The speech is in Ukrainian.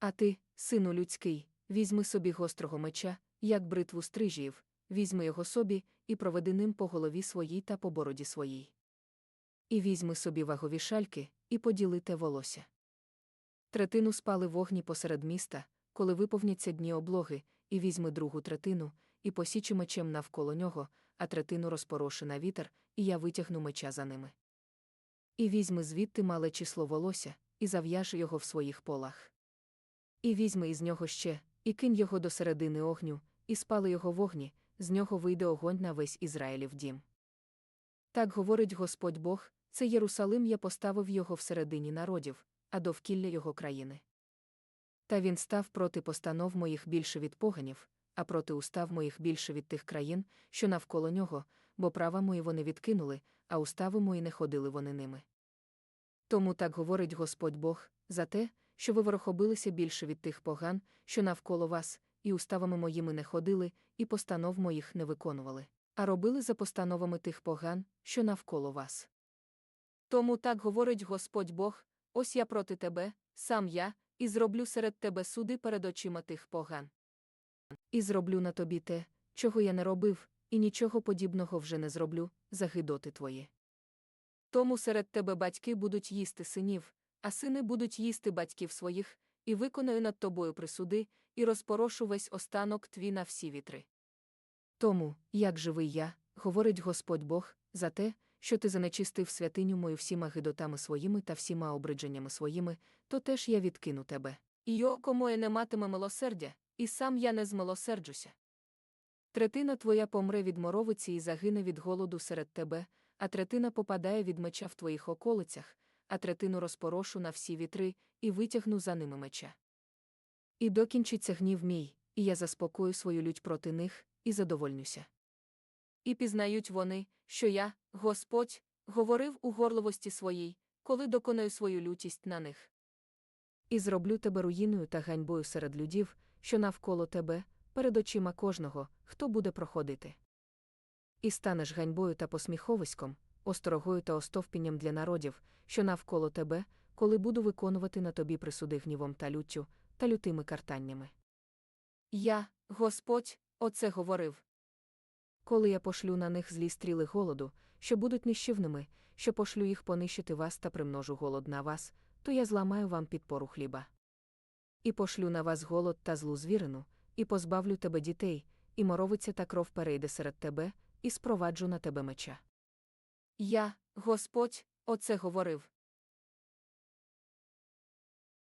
А ти, сину людський, візьми собі гострого меча, як бритву стрижіїв, візьми його собі і проведи ним по голові своїй та по бороді своїй. І візьми собі вагові шальки, і поділи те волосся. Третину спали вогні посеред міста, коли виповняться дні облоги, і візьми другу третину, і посічи мечем навколо нього, а третину розпороши на вітер, і я витягну меча за ними. І візьми звідти мале число волосся, і зав'яж його в своїх полах. І візьми із нього ще, і кинь його до середини огню, і спали його вогні, з нього вийде огонь на весь Ізраїлів дім. Так говорить Господь Бог, це Єрусалим я поставив його всередині народів, а довкілля його країни. Та він став проти постанов моїх більше від поганів, а проти устав моїх більше від тих країн, що навколо нього, бо права мої вони відкинули, а устави мої не ходили вони ними. Тому так говорить Господь Бог, за те, що ви ворохобилися більше від тих поган, що навколо вас, і уставами моїми не ходили, і постанов моїх не виконували, а робили за постановами тих поган, що навколо вас. Тому так говорить Господь Бог: ось я проти тебе, сам я, і зроблю серед тебе суди перед очима тих поган. І зроблю на тобі те, чого я не робив, і нічого подібного вже не зроблю, загидоти твої. Тому серед тебе батьки будуть їсти синів, а сини будуть їсти батьків своїх, і виконаю над тобою присуди, і розпорошу весь останок твій на всі вітри. Тому, як живий я, говорить Господь Бог, за те, що ти занечистив святиню мою всіма гидотами своїми та всіма обридженнями своїми, то теж я відкину тебе. І око моє не матиме милосердя, і сам я не змилосерджуся. Третина твоя помре від моровиці і загине від голоду серед тебе, а третина попадає від меча в твоїх околицях, а третину розпорошу на всі вітри і витягну за ними меча. І докінчиться гнів мій, і я заспокою свою лють проти них, і задовольнюся. І пізнають вони, що я, Господь, говорив у горливості своїй, коли доконаю свою лютість на них. І зроблю тебе руїною та ганьбою серед людів, що навколо тебе, перед очима кожного, хто буде проходити. І станеш ганьбою та посміховиськом, осторогою та остовпінням для народів, що навколо тебе, коли буду виконувати на тобі присуди гнівом та люттю, та лютими картаннями. Я, Господь, оце говорив. Коли я пошлю на них злі стріли голоду, що будуть нищівними, що пошлю їх понищити вас та примножу голод на вас, то я зламаю вам підпору хліба. І пошлю на вас голод та злу звірину, і позбавлю тебе дітей, і моровиця та кров перейде серед тебе, і спроваджу на тебе меча. Я, Господь, оце говорив.